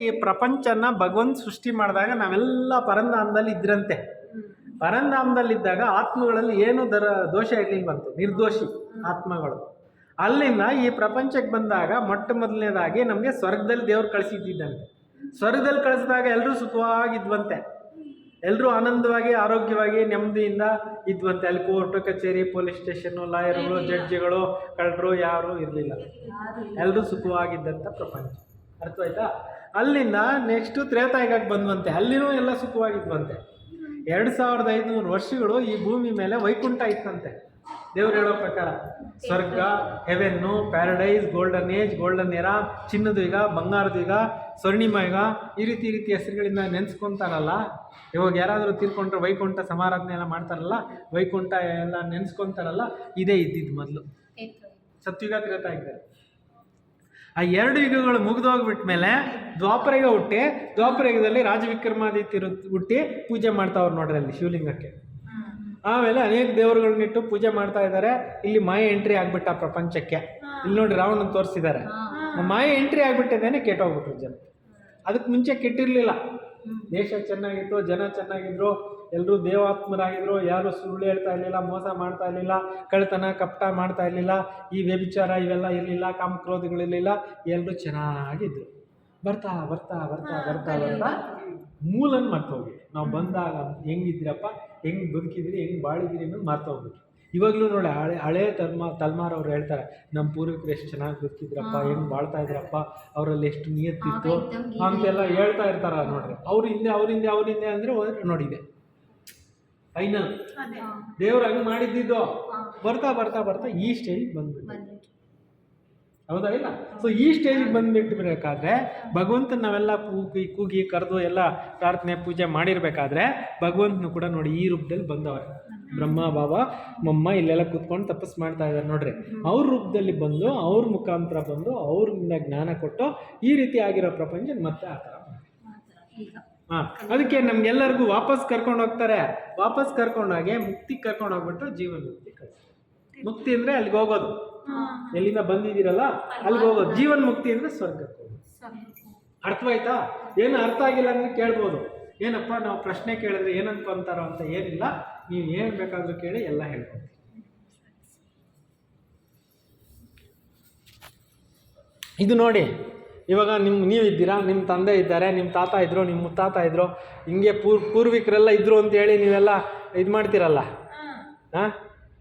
ಈ ಪ್ರಪಂಚನ ಭಗವಂತ ಸೃಷ್ಟಿ ಮಾಡಿದಾಗ ನಾವೆಲ್ಲ ಪರಂಧಾಮದಲ್ಲಿ ಇದ್ರಂತೆ. ಪರಂಧಾಮದಲ್ಲಿದ್ದಾಗ ಆತ್ಮಗಳಲ್ಲಿ ಏನು ದರ ದೋಷ ಇರಲಿಲ್ವಂತೆ ನಿರ್ದೋಷಿ ಆತ್ಮಗಳು. ಅಲ್ಲಿಂದ ಈ ಪ್ರಪಂಚಕ್ಕೆ ಬಂದಾಗ ಮೊಟ್ಟ ಮೊದಲನೇದಾಗಿ ನಮಗೆ ಸ್ವರ್ಗದಲ್ಲಿ ದೇವ್ರು ಕಳಿಸಿದ್ದಂತೆ ಸ್ವರ್ಗದಲ್ಲಿ ಕಳಿಸಿದಾಗ ಎಲ್ಲರೂ ಸುಖವಾಗಿದ್ವಂತೆ ಎಲ್ಲರೂ ಆನಂದವಾಗಿ ಆರೋಗ್ಯವಾಗಿ ನೆಮ್ಮದಿಯಿಂದ ಇದ್ವಂತೆ. ಅಲ್ಲಿ ಕೋರ್ಟು ಕಚೇರಿ ಪೊಲೀಸ್ ಸ್ಟೇಷನ್ನು ಲಾಯರ್ಗಳು ಜಡ್ಜ್ಗಳು ಕಳ್ಳರು ಯಾರೂ ಇರಲಿಲ್ಲ. ಎಲ್ಲರೂ ಸುಖವಾಗಿದ್ದಂಥ ಪ್ರಪಂಚ. ಅರ್ಥವಾಯ್ತಾ? ಅಲ್ಲಿಂದ ನೆಕ್ಸ್ಟು ತ್ರೇತಾಯುಗಕ್ಕೆ ಬಂದ್ವಂತೆ. ಅಲ್ಲಿನೂ ಎಲ್ಲ ಸುಖವಾಗಿದ್ವಂತೆ. ಎರಡು ಸಾವಿರದ ಐದುನೂರು ವರ್ಷಗಳು ಈ ಭೂಮಿ ಮೇಲೆ ವೈಕುಂಠ ಇತ್ತಂತೆ. ದೇವ್ರು ಹೇಳೋ ಪ್ರಕಾರ ಸ್ವರ್ಗ heaven paradise golden age golden era ಚಿನ್ನದ ಯುಗ ಬಂಗಾರದ ಯುಗ ಸ್ವರ್ಣಿಮ ಯುಗ ಈ ರೀತಿ ಈ ರೀತಿ ಹೆಸರುಗಳಿಂದ ನೆನೆಸ್ಕೊಂತಾರಲ್ಲ. ಇವಾಗ ಯಾರಾದರೂ ತೀರ್ಕೊಂಡ್ರೆ ವೈಕುಂಠ ಸಮಾರಾಧನೆ ಎಲ್ಲ ಮಾಡ್ತಾರಲ್ಲ ವೈಕುಂಠ ಎಲ್ಲ ನೆನೆಸ್ಕೊಂತಾರಲ್ಲ ಇದೇ ಇದ್ದಿದ್ದು ಮೊದಲು. ಸತ್ಯುಗ ತ್ರೇತಾಯುಗದಲ್ಲಿ ಆ ಎರಡು ಯುಗಗಳು ಮುಗಿದೋಗ್ಬಿಟ್ಟ ಮೇಲೆ ದ್ವಾಪರಯುಗ ಹುಟ್ಟಿ, ದ್ವಾಪರಯುಗದಲ್ಲಿ ರಾಜವಿಕ್ರಮಾದಿತ್ಯರು ಹುಟ್ಟಿ ಪೂಜೆ ಮಾಡ್ತಾವ್ರು ನೋಡ್ರಿ ಅಲ್ಲಿ ಶಿವಲಿಂಗಕ್ಕೆ. ಆಮೇಲೆ ಅನೇಕ ದೇವರುಗಳನ್ನಿಟ್ಟು ಪೂಜೆ ಮಾಡ್ತಾ ಇದ್ದಾರೆ. ಇಲ್ಲಿ ಮಾಯ ಎಂಟ್ರಿ ಆಗ್ಬಿಟ್ಟ ಪ್ರಪಂಚಕ್ಕೆ. ಇಲ್ಲಿ ನೋಡಿ ರಾವಣ ತೋರಿಸಿದ್ದಾರೆ. ಮಾಯ ಎಂಟ್ರಿ ಆಗ್ಬಿಟ್ಟಿದ್ದೇನೆ ಕೆಟ್ಟೋಗ್ಬಿಟ್ರು ಜನ. ಅದಕ್ಕೆ ಮುಂಚೆ ಕೆಟ್ಟಿರಲಿಲ್ಲ. ದೇಶ ಚೆನ್ನಾಗಿತ್ತು, ಜನ ಚೆನ್ನಾಗಿದ್ರು. ಎಲ್ಲರೂ ದೇವಾತ್ಮರಾಗಿದ್ದರು ಯಾರೂ ಸುಳ್ಳು ಹೇಳ್ತಾ ಇರಲಿಲ್ಲ ಮೋಸ ಮಾಡ್ತಾ ಇರಲಿಲ್ಲ ಕಳ್ತನ ಕಪಟ ಮಾಡ್ತಾ ಇರಲಿಲ್ಲ ಈ ವ್ಯಭಿಚಾರ ಇವೆಲ್ಲ ಇರಲಿಲ್ಲ ಕಾಮಕ್ರೋಧಗಳಿರಲಿಲ್ಲ ಎಲ್ಲರೂ ಚೆನ್ನಾಗಿದ್ರು. ಬರ್ತಾ ಬರ್ತಾ ಬರ್ತಾ ಬರ್ತಾ ಬರ್ತಾ ಮೂಲನ್ ಹೋಗಿ. ನಾವು ಬಂದಾಗ ಹೆಂಗಿದ್ರಪ್ಪ ಹೆಂಗೆ ಬದುಕಿದ್ರಿ ಹೆಂಗೆ ಬಾಳಿದ್ರಿ ಅನ್ನೋದು ಮರ್ತೋಗ್ಬಿಟ್ಟು ಇವಾಗಲೂ ನೋಡಿ ಹಳೆ ಹಳೆ ತಲ್ಮ ತಲ್ಮಾರ್ ಅವ್ರು ಹೇಳ್ತಾರೆ ನಮ್ಮ ಪೂರ್ವಿಕರು ಎಷ್ಟು ಚೆನ್ನಾಗಿ ಬದುಕಿದ್ರಪ್ಪ ಹೆಂಗೆ ಬಾಳ್ತಾ ಇದ್ರಪ್ಪ ಅವರಲ್ಲಿ ಎಷ್ಟು ನಿಯತ್ತಿತ್ತು? ಅಂತೆಲ್ಲ ಹೇಳ್ತಾ ಇರ್ತಾರ ನೋಡ್ರಿ. ಅವ್ರ ಹಿಂದೆ ಅವ್ರ ಹಿಂದೆ ಅವ್ರ ಹಿಂದೆ ಅಂದರೆ ಹೋದ್ರೆ ನೋಡಿದೆ ಫೈನಲ್ ದೇವ್ರು ಹಂಗೆ ಮಾಡಿದ್ದಿದ್ದು? ಬರ್ತಾ ಬರ್ತಾ ಬರ್ತಾ ಈ ಸ್ಟೇಜ್ ಬಂದ್ಬಿಟ್ಟು ಹೌದಾ ಇಲ್ಲ? ಸೊ ಈ ಸ್ಟೇಜಿಗೆ ಬಂದುಬಿಟ್ಟಿರ್ಬೇಕಾದ್ರೆ ಭಗವಂತನ ನಾವೆಲ್ಲ ಕೂಗಿ ಕೂಗಿ ಕರೆದು ಎಲ್ಲ ಪ್ರಾರ್ಥನೆ ಪೂಜೆ ಮಾಡಿರ್ಬೇಕಾದ್ರೆ ಭಗವಂತನು ಕೂಡ ನೋಡಿ ಈ ರೂಪದಲ್ಲಿ ಬಂದವರೆ. ಬ್ರಹ್ಮ ಬಾಬಾ ಮಮ್ಮ ಇಲ್ಲೆಲ್ಲ ಕೂತ್ಕೊಂಡು ತಪಸ್ ಮಾಡ್ತಾ ಇದ್ದಾರೆ ನೋಡ್ರಿ. ಅವ್ರ ರೂಪದಲ್ಲಿ ಬಂದು ಅವ್ರ ಮುಖಾಂತರ ಬಂದು ಅವ್ರಿಂದ ಜ್ಞಾನ ಕೊಟ್ಟು ಈ ರೀತಿ ಆಗಿರೋ ಪ್ರಪಂಚ ಮತ್ತೆ ಆ ಥರ ಅದಕ್ಕೆ ನಮ್ಗೆಲ್ಲರಿಗೂ ವಾಪಸ್ ಕರ್ಕೊಂಡು ಹೋಗ್ತಾರೆ. ವಾಪಸ್ ಕರ್ಕೊಂಡೋಗಿ ಮುಕ್ತಿ ಕರ್ಕೊಂಡು ಹೋಗ್ಬಿಟ್ಟು ಜೀವನ ಮುಕ್ತಿ ಕಳಿಸ್ತಾರೆ. ಮುಕ್ತಿ ಅಂದ್ರೆ ಅಲ್ಲಿಗೆ ಹೋಗೋದು. ಎಲ್ಲಿಂದ ಬಂದಿದ್ದೀರಲ್ಲ ಅಲ್ಲಿಗೆ ಹೋಗೋದು. ಜೀವನ್ ಮುಕ್ತಿ ಅಂದ್ರೆ ಸ್ವರ್ಗಕ್ಕೆ ಹೋಗೋದು. ಅರ್ಥವಾಯ್ತಾ? ಏನು ಅರ್ಥ ಆಗಿಲ್ಲ ಅಂದ್ರೆ ಕೇಳ್ಬೋದು. ಏನಪ್ಪ ನಾವು ಪ್ರಶ್ನೆ ಕೇಳಿದ್ರೆ ಏನಂತ ಅಂತಾರೋ ಅಂತ ಏನಿಲ್ಲ. ನೀವು ಏನು ಬೇಕಾದರೂ ಕೇಳಿ ಎಲ್ಲ ಹೇಳ್ಬೋದು. ಇದು ನೋಡಿ ಇವಾಗ ನಿಮ್ಮ ನೀವಿದ್ದೀರಾ? ನಿಮ್ಮ ತಂದೆ ಇದ್ದಾರೆ ನಿಮ್ಮ ತಾತ ಇದ್ದರು ನಿಮ್ಮ ಮುತ್ತಾತ ಇದ್ದರು ಹಿಂಗೆ ಪೂರ್ ಪೂರ್ವಿಕರೆಲ್ಲ ಇದ್ದರು ಅಂತೇಳಿ ನೀವೆಲ್ಲ ಇದು ಮಾಡ್ತೀರಲ್ಲ? ಹಾಂ.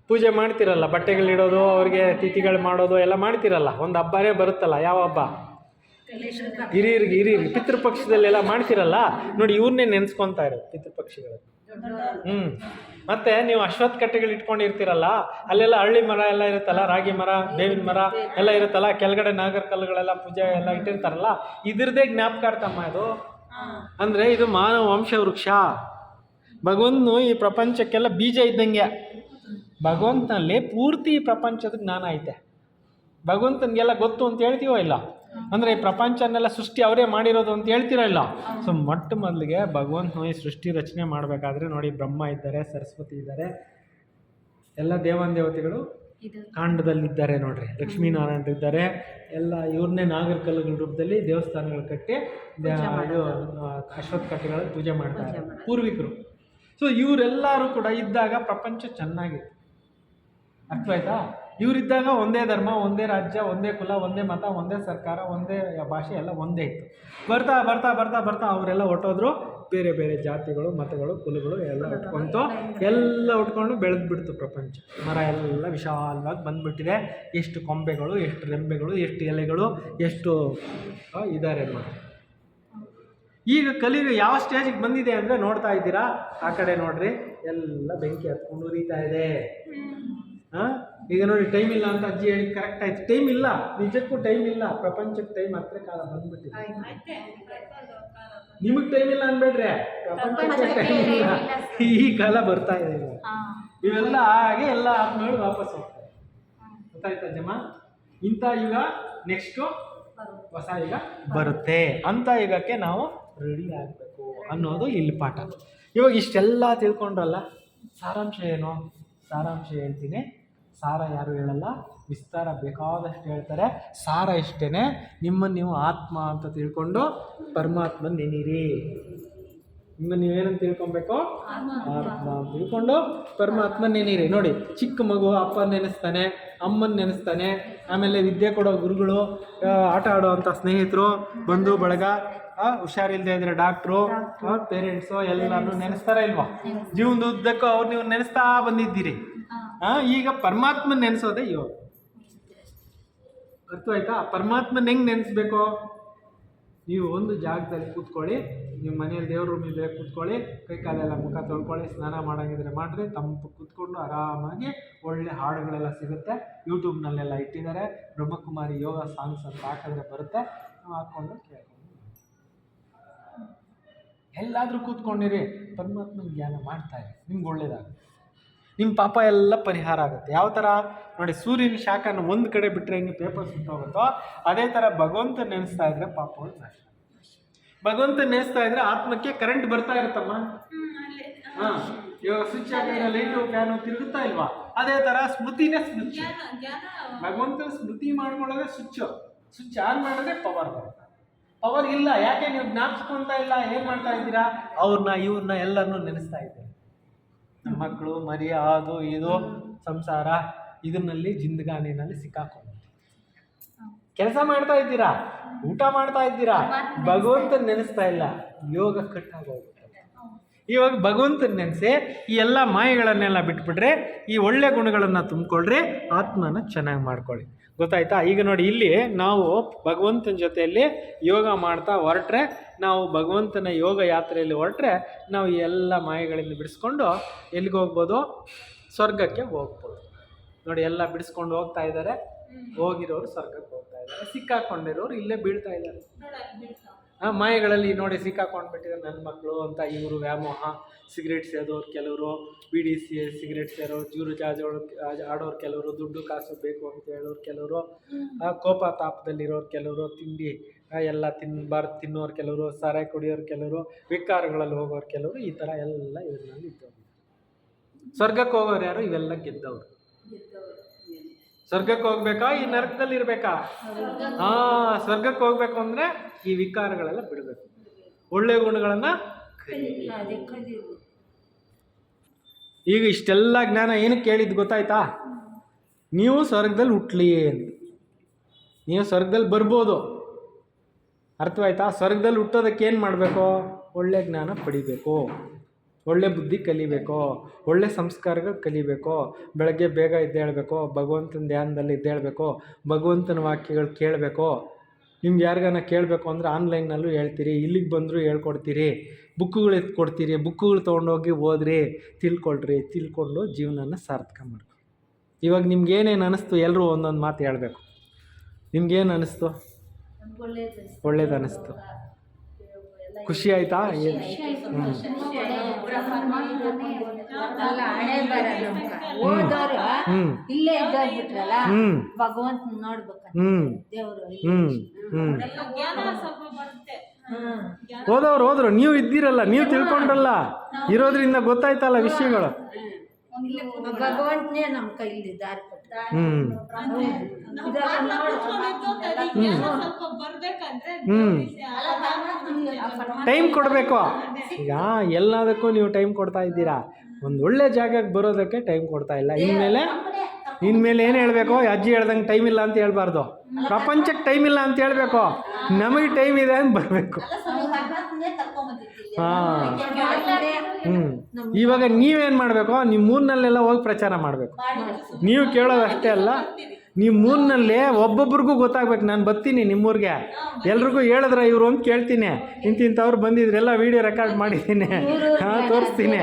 ಪೂಜೆ ಮಾಡ್ತಿರಲ್ಲ? ಬಟ್ಟೆಗಳಿಡೋದು ಅವ್ರಿಗೆ ತಿಥಿಗಳು ಮಾಡೋದು ಎಲ್ಲ ಮಾಡ್ತಿರಲ್ಲ? ಒಂದು ಹಬ್ಬನೇ ಬರುತ್ತಲ್ಲ ಯಾವ ಹಬ್ಬ? ಹಿರಿಯರಿಗೆ ಹಿರಿಯರಿಗೆ ಪಿತೃಪಕ್ಷದಲ್ಲೆಲ್ಲ ಮಾಡ್ತಿರಲ್ಲ? ನೋಡಿ ಇವ್ರನ್ನೇ ನೆನೆಸ್ಕೊತಾ ಇರೋದು ಪಿತೃಪಕ್ಷಿಗಳು ಹ್ಞೂ ಮತ್ತೆ ನೀವು ಅಶ್ವತ್ಥ ಕಟ್ಟೆಗಳು ಇಟ್ಕೊಂಡಿರ್ತೀರಲ್ಲ, ಅಲ್ಲೆಲ್ಲ ಹಳ್ಳಿ ಮರ ಎಲ್ಲ ಇರುತ್ತಲ್ಲ, ರಾಗಿ ಮರ, ಬೇವಿನ ಮರ ಎಲ್ಲ ಇರುತ್ತಲ್ಲ, ಕೆಳಗಡೆ ನಾಗರ ಕಲ್ಲುಗಳೆಲ್ಲ ಪೂಜೆ ಎಲ್ಲ ಇಟ್ಟಿರ್ತಾರಲ್ಲ, ಇದ್ರದ್ದೇ ಜ್ಞಾಪಕಾರ್ಥಮ್ಮ ಇದು? ಅಂದ್ರೆ ಇದು ಮಾನವ ವಂಶ ವೃಕ್ಷ. ಭಗವಂತನು ಈ ಪ್ರಪಂಚಕ್ಕೆಲ್ಲ ಬೀಜ ಇದ್ದಂಗೆ. ಭಗವಂತನಲ್ಲಿ ಪೂರ್ತಿ ಪ್ರಪಂಚದ ಜ್ಞಾನ ಐತೆ. ಭಗವಂತನಿಗೆಲ್ಲ ಗೊತ್ತು ಅಂತ ಹೇಳ್ತೀವೋ ಇಲ್ಲ? ಅಂದರೆ ಈ ಪ್ರಪಂಚನೆಲ್ಲ ಸೃಷ್ಟಿ ಅವರೇ ಮಾಡಿರೋದು ಅಂತ ಹೇಳ್ತಿರೋ ಇಲ್ಲ? ಸೊ ಮೊಟ್ಟ ಮೊದಲಿಗೆ ಭಗವಂತ ಸೃಷ್ಟಿ ರಚನೆ ಮಾಡಬೇಕಾದ್ರೆ ನೋಡಿ ಬ್ರಹ್ಮ ಇದ್ದಾರೆ ಸರಸ್ವತಿ ಇದ್ದಾರೆ. ಎಲ್ಲ ದೇವಾನ್ ದೇವತೆಗಳು ಕಾಂಡದಲ್ಲಿದ್ದಾರೆ ನೋಡ್ರಿ. ಲಕ್ಷ್ಮೀನಾರಾಯಣ ಇದ್ದಾರೆ. ಎಲ್ಲ ಇವ್ರನ್ನೇ ನಾಗರ ಕಲ್ಲುಗಳ ರೂಪದಲ್ಲಿ ದೇವಸ್ಥಾನಗಳು ಕಟ್ಟಿ ಅಶ್ವತ್ ಇದು ಅಶ್ವತ್ಥ ಕಟ್ಟೆಗಳಲ್ಲಿ ಪೂಜೆ ಮಾಡ್ತಾರೆ. ಪೂರ್ವಿಕರು. ಸೊ ಇವರೆಲ್ಲರೂ ಕೂಡ ಇದ್ದಾಗ ಪ್ರಪಂಚ ಚೆನ್ನಾಗಿತ್ತು. ಅರ್ಥವಾಯ್ತಾ? ಇವರಿದ್ದಾಗ ಒಂದೇ ಧರ್ಮ, ಒಂದೇ ರಾಜ್ಯ, ಒಂದೇ ಕುಲ, ಒಂದೇ ಮತ, ಒಂದೇ ಸರ್ಕಾರ, ಒಂದೇ ಭಾಷೆ, ಎಲ್ಲ ಒಂದೇ ಇತ್ತು. ಬರ್ತಾ ಬರ್ತಾ ಬರ್ತಾ ಬರ್ತಾ ಅವರೆಲ್ಲ ಹೊಟ್ಟೋದ್ರು ಬೇರೆ ಬೇರೆ ಜಾತಿಗಳು, ಮತಗಳು, ಕುಲಗಳು ಎಲ್ಲ ಉಟ್ಕೊಂತು. ಎಲ್ಲ ಉಟ್ಕೊಂಡು ಬೆಳೆದ್ಬಿಡ್ತು ಪ್ರಪಂಚ. ಮರ ಎಲ್ಲ ವಿಶಾಲವಾಗಿ ಬಂದ್ಬಿಟ್ಟಿದೆ. ಎಷ್ಟು ಕೊಂಬೆಗಳು, ಎಷ್ಟು ರೆಂಬೆಗಳು, ಎಷ್ಟು ಎಲೆಗಳು, ಎಷ್ಟು ಇದ್ದಾರೆ ನೋಡಿ ಈಗ ಕಲಿಯುಗ ಯಾವ ಸ್ಟೇಜಿಗೆ ಬಂದಿದೆ ಅಂದರೆ ನೋಡ್ತಾ ಇದ್ದೀರಾ? ಆ ಕಡೆ ನೋಡ್ರಿ. ಎಲ್ಲ ಬೆಂಕಿ ಹತ್ಕೊಂಡು ಉರಿತಾ ಇದೆ. ಹಾಂ? ಈಗ ನೋಡಿ ಟೈಮ್ ಇಲ್ಲ ಅಂತ ಅಜ್ಜಿ ಹೇಳಿ ಕರೆಕ್ಟ್ ಆಯ್ತು. ಟೈಮ್ ಇಲ್ಲ. ನಿಜಕ್ಕೂ ಟೈಮ್ ಇಲ್ಲ. ಪ್ರಪಂಚಕ್ಕೆ ಟೈಮ್ ಹತ್ರ ಕಾಲ ಬಂದ್ಬಿಟ್ಟಿದೆ. ನಿಮಗೆ ಟೈಮ್ ಇಲ್ಲ ಅನ್ಬೇಡ್ರೆ. ಪ್ರಪಂಚಕ್ಕೆ ಟೈಮ್ ಇಲ್ಲ. ಈ ಕಾಲ ಬರ್ತಾ ಇದೆ. ಇವೆಲ್ಲ ಹಾಗೆ ಎಲ್ಲ ಆತ್ಮಗಳು ವಾಪಸ್ ಹೋಗ್ತಾರೆ. ಗೊತ್ತಾಯ್ತಾ ಜಮ ಇಂಥ ಯುಗ ನೆಕ್ಸ್ಟು ಹೊಸ ಯುಗ ಬರುತ್ತೆ. ಅಂತ ಯುಗಕ್ಕೆ ನಾವು ರೆಡಿ ಆಗಬೇಕು ಅನ್ನೋದು ಇಲ್ಲಿ ಪಾಠ. ಇವಾಗ ಇಷ್ಟೆಲ್ಲ ತಿಳ್ಕೊಂಡ್ರಲ್ಲ ಸಾರಾಂಶ ಏನು? ಸಾರಾಂಶ ಹೇಳ್ತೀನಿ. ಸಾರ ಯಾರು ಹೇಳಲ್ಲ ವಿಸ್ತಾರ ಬೇಕಾದಷ್ಟು ಹೇಳ್ತಾರೆ. ಸಾರ ಇಷ್ಟೇ ನಿಮ್ಮನ್ನು ನೀವು ಆತ್ಮ ಅಂತ ತಿಳ್ಕೊಂಡು ಪರಮಾತ್ಮ ನೆನೀರಿ. ನಿಮ್ಮನ್ನು ನೀವೇನಂತ ತಿಳ್ಕೊಬೇಕು? ಆತ್ಮ ಅಂತ ತಿಳ್ಕೊಂಡು ಪರಮಾತ್ಮ ನೆನೀರಿ. ನೋಡಿ ಚಿಕ್ಕ ಮಗು ಅಪ್ಪ ನೆನೆಸ್ತಾನೆ ಅಮ್ಮನ ನೆನೆಸ್ತಾನೆ ಆಮೇಲೆ ವಿದ್ಯೆ ಕೊಡೋ ಗುರುಗಳು ಆಟ ಆಡೋವಂಥ ಸ್ನೇಹಿತರು ಬಂಧು ಬಳಗ ಹುಷಾರಿಲ್ಲದೆ ಇದ್ರೆ ಡಾಕ್ಟ್ರು ಪೇರೆಂಟ್ಸು ಎಲ್ಲರೂ ನೆನೆಸ್ತಾರ ಇಲ್ವಾ? ಜೀವನದ ಉದ್ದಕ್ಕೂ ಅವ್ರು ನೀವು ನೆನೆಸ್ತಾ ಬಂದಿದ್ದೀರಿ. ಈಗ ಪರಮಾತ್ಮ ನೆನೆಸೋದೇ ಯೋಗ ಅರ್ಥವಾಯ್ತಾ? ಪರಮಾತ್ಮನ ಹೆಂಗೆ ನೆನೆಸ್ಬೇಕು? ನೀವು ಒಂದು ಜಾಗದಲ್ಲಿ ಕೂತ್ಕೊಳ್ಳಿ, ನಿಮ್ಮ ಮನೆಯಲ್ಲಿ ದೇವ್ರ ರೂಮ್ ಇದ್ದರೆ ಕೂತ್ಕೊಳ್ಳಿ, ಕೈ ಕಾಲೆಲ್ಲ ಮುಖ ತೊಳ್ಕೊಳ್ಳಿ, ಸ್ನಾನ ಮಾಡೋಂಗಿದ್ರೆ ಮಾಡಿರಿ, ತಂಪು ಕೂತ್ಕೊಂಡು ಆರಾಮಾಗಿ ಒಳ್ಳೆ ಹಾಡುಗಳೆಲ್ಲ ಸಿಗುತ್ತೆ. ಯೂಟ್ಯೂಬ್ನಲ್ಲೆಲ್ಲ ಇಟ್ಟಿದ್ದಾರೆ. ಬ್ರಹ್ಮಕುಮಾರಿ ಯೋಗ ಸಾಂಗ್ಸ್ ಅಂತ ಹಾಕಿದ್ರೆ ಬರುತ್ತೆ. ನಾವು ಹಾಕ್ಕೊಂಡು ಕೇಳ್ಕೊಂಡು. ಎಲ್ಲಾದರೂ ಕೂತ್ಕೊಂಡಿರಿ. ಪರಮಾತ್ಮನ ಧ್ಯಾನ ಮಾಡ್ತಾ ಇರಿ. ನಿಮ್ಗೆ ಒಳ್ಳೇದಾಗುತ್ತೆ. ನಿಮ್ಮ ಪಾಪ ಎಲ್ಲ ಪರಿಹಾರ ಆಗುತ್ತೆ. ಯಾವ ಥರ ನೋಡಿ ಸೂರ್ಯನ ಶಾಖನ ಒಂದು ಕಡೆ ಬಿಟ್ಟರೆ ಹೆಂಗೆ ಪೇಪರ್ ಸುಟ್ಟೋಗುತ್ತೋ ಅದೇ ಥರ ಭಗವಂತ ನೆನೆಸ್ತಾ ಇದ್ರೆ ಪಾಪಗಳು ನಾಶ ಭಗವಂತ ನೆನೆಸ್ತಾ ಇದ್ರೆ ಆತ್ಮಕ್ಕೆ ಕರೆಂಟ್ ಬರ್ತಾ ಇರುತ್ತಮ್ಮ? ಹಾಂ ಇವಾಗ ಸ್ವಿಚ್ ಹಾಕಿದ್ರೆ ಲೈಟು ಫ್ಯಾನು ತಿರುಗುತ್ತಾ ಇಲ್ವಾ? ಅದೇ ಥರ ಸ್ಮೃತಿನೇ ಸ್ವಿಚ್ ಭಗವಂತನ ಸ್ಮೃತಿ ಮಾಡ್ಕೊಳ್ಳೋದೇ ಸ್ವಿಚ್ ಸ್ವಿಚ್ ಆನ್ ಮಾಡಿದ್ರೆ ಪವರ್ ಬರುತ್ತೆ. ಪವರ್ ಇಲ್ಲ. ಯಾಕೆ ನೀವು ಜ್ಞಾಪಿಸ್ಕೊಂತ ಇಲ್ಲ? ಏನು ಮಾಡ್ತಾ ಇದ್ದೀರಾ? ಅವ್ರನ್ನ ಇವ್ರನ್ನ ಎಲ್ಲರನ್ನೂ ನೆನೆಸ್ತಾ ಇದ್ದೀರಾ. ಮಕ್ಕಳು ಮರಿ ಅದು ಇದು ಸಂಸಾರ ಇದನ್ನಲ್ಲಿ ಜಿಂದಗಾನಿನಲ್ಲಿ ಸಿಕ್ಕಾಕೊಂಡು ಕೆಲಸ ಮಾಡ್ತಾ ಇದ್ದೀರಾ? ಊಟ ಮಾಡ್ತಾ ಇದ್ದೀರಾ? ಭಗವಂತ ನೆನೆಸ್ತಾ ಇಲ್ಲ. ಯೋಗ ಕಟ್ಟಾಗೋಗುತ್ತೆ ಇವಾಗ ಭಗವಂತನ ನೆನೆಸಿ ಈ ಎಲ್ಲ ಮಾಯೆಗಳನ್ನೆಲ್ಲ ಬಿಟ್ಬಿಟ್ರೆ ಈ ಒಳ್ಳೆ ಗುಣಗಳನ್ನು ತುಂಬಿಕೊಳ್ಳ್ರೆ ಆತ್ಮನ ಚೆನ್ನಾಗಿ ಮಾಡ್ಕೊಳ್ಳಿ. ಗೊತ್ತಾಯ್ತಾ? ಈಗ ನೋಡಿ ಇಲ್ಲಿ ನಾವು ಭಗವಂತನ ಜೊತೆಯಲ್ಲಿ ಯೋಗ ಮಾಡ್ತಾ ಹೊರಟ್ರೆ, ನಾವು ಭಗವಂತನ ಯೋಗ ಯಾತ್ರೆಯಲ್ಲಿ ಹೊರಟ್ರೆ, ನಾವು ಈ ಎಲ್ಲ ಮಾಯೆಗಳಿಂದ ಬಿಡಿಸ್ಕೊಂಡು ಎಲ್ಲಿಗೆ ಹೋಗ್ಬೋದು? ಸ್ವರ್ಗಕ್ಕೆ ಹೋಗ್ಬೋದು. ನೋಡಿ ಎಲ್ಲ ಬಿಡಿಸ್ಕೊಂಡು ಹೋಗ್ತಾ ಇದ್ದಾರೆ ಹೋಗಿರೋರು ಸ್ವರ್ಗಕ್ಕೆ ಹೋಗ್ತಾ ಇದ್ದಾರೆ ಸಿಕ್ಕಾಕೊಂಡಿರೋರು ಇಲ್ಲೇ ಬೀಳ್ತಾ ಇದ್ದಾರೆ ಮಾಯೆಗಳಲ್ಲಿ ನೋಡಿ ಸಿಕ್ಕಾಕೊಂಡು ಬಿಟ್ಟಿದ್ದಾರೆ ನನ್ನ ಮಕ್ಕಳು ಅಂತ ಇವರು ವ್ಯಾಮೋಹ ಸಿಗರೇಟ್ ಸೇದೋರು ಕೆಲವರು ಬಿಡಿ ಸಿ ಸಿಗರೇಟ್ ಸೇರೋರು ಜೂರು ಜಾಜೋಳು ಆಡೋರು ಕೆಲವರು ದುಡ್ಡು ಕಾಸು ಬೇಕು ಅಂತ ಹೇಳೋರು ಕೆಲವರು ಆ, ಕೋಪ ತಾಪದಲ್ಲಿರೋರು ಕೆಲವರು ತಿಂಡಿ ಎಲ್ಲ ತಿನ್ನಬಾರ್ದು ತಿನ್ನೋರು ಕೆಲವರು ಸಾರಾಯಿ ಕುಡಿಯೋರು ಕೆಲವರು ವಿಕಾರಗಳಲ್ಲಿ ಹೋಗೋರು ಕೆಲವರು ಈ ಥರ ಎಲ್ಲ ಇದರಲ್ಲಿ ಇದ್ದವರು. ಸ್ವರ್ಗಕ್ಕೆ ಹೋಗೋರು ಯಾರು? ಇವೆಲ್ಲ ಗೆದ್ದವರು. ಸ್ವರ್ಗಕ್ಕೆ ಹೋಗ್ಬೇಕಾ? ಈ ನರಕದಲ್ಲಿ ಇರ್ಬೇಕಾ? ಹಾ ಸ್ವರ್ಗಕ್ಕೆ ಹೋಗ್ಬೇಕು ಅಂದ್ರೆ ಈ ವಿಕಾರಗಳೆಲ್ಲ ಬಿಡಬೇಕು. ಒಳ್ಳೆ ಗುಣಗಳನ್ನ. ಈಗ ಇಷ್ಟೆಲ್ಲ ಜ್ಞಾನ ಏನು ಕೇಳಿದ್ ಗೊತ್ತಾಯ್ತಾ? ನೀವು ಸ್ವರ್ಗದಲ್ಲಿ ಹುಟ್ಲಿ ಅಂತ. ನೀವು ಸ್ವರ್ಗದಲ್ಲಿ ಬರ್ಬೋದು. ಅರ್ಥವಾಯ್ತಾ? ಸ್ವರ್ಗದಲ್ಲಿ ಹುಟ್ಟೋದಕ್ಕೆ ಏನು ಮಾಡಬೇಕು? ಒಳ್ಳೆ ಜ್ಞಾನ ಪಡಿಬೇಕು. ಒಳ್ಳೆ ಬುದ್ಧಿ ಕಲಿಬೇಕು ಒಳ್ಳೆ ಸಂಸ್ಕಾರಗಳು ಕಲಿಬೇಕು ಬೆಳಗ್ಗೆ ಬೇಗ ಎದ್ದೇಳಬೇಕು ಭಗವಂತನ ಧ್ಯಾನದಲ್ಲಿ ಎದ್ದೇಳಬೇಕು ಭಗವಂತನ ವಾಕ್ಯಗಳು ಕೇಳಬೇಕು. ನಿಮ್ಗೆ ಯಾರಿಗಾನ ಕೇಳಬೇಕು ಅಂದರೆ ಆನ್ಲೈನ್ನಲ್ಲೂ ಹೇಳ್ತೀರಿ ಇಲ್ಲಿಗೆ ಬಂದರೂ ಹೇಳ್ಕೊಡ್ತೀರಿ ಬುಕ್ಕುಗಳು ಎತ್ಕೊಡ್ತೀರಿ ಬುಕ್ಕುಗಳು ತೊಗೊಂಡೋಗಿ ಓದ್ರಿ ತಿಳ್ಕೊಳ್ರಿ ತಿಳ್ಕೊಂಡು ಜೀವನನ ಸಾರ್ಥಕ ಮಾಡ್ಕೊ. ಇವಾಗ ನಿಮ್ಗೆ ಏನೇನು ಅನ್ನಿಸ್ತು ಎಲ್ಲರೂ ಒಂದೊಂದು ಮಾತು ಹೇಳಬೇಕು. ನಿಮ್ಗೇನು ಅನ್ನಿಸ್ತು ಒಳ್ಳೇದು ಅನ್ನಿಸ್ತು ಖುಷಿ ಆಯ್ತಾ. ಇಲ್ಲೇ ಇದ್ದೋಗ್ಬಿಟ್ರಲ್ಲ ಹ್ಞೂ ಭಗವಂತ ನೋಡ್ಬೇಕಂತ ಹ್ಞೂ ದೇವ್ರು ಹ್ಞೂ ಹ್ಞೂ ಹ್ಮ್. ಹೋದವ್ರು ಹೋದ್ರು ನೀವು ಇದ್ದೀರಲ್ಲ ನೀವು ತಿಳ್ಕೊಂಡ್ರಲ್ಲ. ಇರೋದ್ರಿಂದ ಗೊತ್ತಾಯ್ತಲ್ಲ ವಿಷಯಗಳು. ಭಗವಂತನೇ ನಮ್ಮ ಕೈಲಿ ದಾರಿ ಕೊಟ್ಟ ಹ್ಞೂ ಹ್ಞೂ ಟೈಮ್ ಕೊಡಬೇಕು. ಈಗ ಎಲ್ಲದಕ್ಕೂ ನೀವು ಟೈಮ್ ಕೊಡ್ತಾ ಇದ್ದೀರಾ. ಒಂದು ಒಳ್ಳೆ ಜಾಗಕ್ಕೆ ಬರೋದಕ್ಕೆ ಟೈಮ್ ಕೊಡ್ತಾ ಇಲ್ಲ. ಇನ್ಮೇಲೆ ಇನ್ಮೇಲೆ ಏನು ಹೇಳಬೇಕು? ಅಜ್ಜಿ ಹೇಳ್ದಂಗೆ ಟೈಮ್ ಇಲ್ಲ ಅಂತ ಹೇಳ್ಬಾರ್ದು. ಪ್ರಪಂಚಕ್ಕೆ ಟೈಮ್ ಇಲ್ಲ ಅಂತ ಹೇಳಬೇಕು. ನಮಗೆ ಟೈಮ್ ಇದೆ ಅಂತ ಬರಬೇಕು. ಹಾಂ. ಹ್ಞೂ ಇವಾಗ ನೀವೇನು ಮಾಡಬೇಕು? ನಿಮ್ಮ ಮೂರ್ನಲ್ಲೆಲ್ಲ ಹೋಗಿ ಪ್ರಚಾರ ಮಾಡಬೇಕು. ನೀವು ಕೇಳೋದು ಅಷ್ಟೇ ಅಲ್ಲ ನೀವು ಮೂರ್ನಲ್ಲೇ ಒಬ್ಬೊಬ್ರಿಗೂ ಗೊತ್ತಾಗ್ಬೇಕು. ನಾನು ಬರ್ತೀನಿ ನಿಮ್ಮೂರಿಗೆ. ಎಲ್ರಿಗೂ ಹೇಳಿದ್ರ ಇವರು ಅಂತ ಕೇಳ್ತೀನಿ. ಇಂತಿಂಥವ್ರು ಬಂದಿದ್ರು, ಎಲ್ಲ ವೀಡಿಯೋ ರೆಕಾರ್ಡ್ ಮಾಡಿದ್ದೀನಿ. ಹಾಂ, ತೋರಿಸ್ತೀನಿ.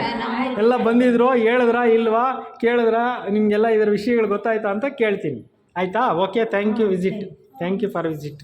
ಎಲ್ಲ ಬಂದಿದ್ರು, ಹೇಳಿದ್ರಾ, ಇಲ್ವಾ, ಕೇಳಿದ್ರಾ, ನಿಮಗೆಲ್ಲ ಇದರ ವಿಷಯಗಳು ಗೊತ್ತಾಯ್ತಾ ಅಂತ ಕೇಳ್ತೀನಿ. ಆಯಿತಾ? Okay thank you visit thank you for visit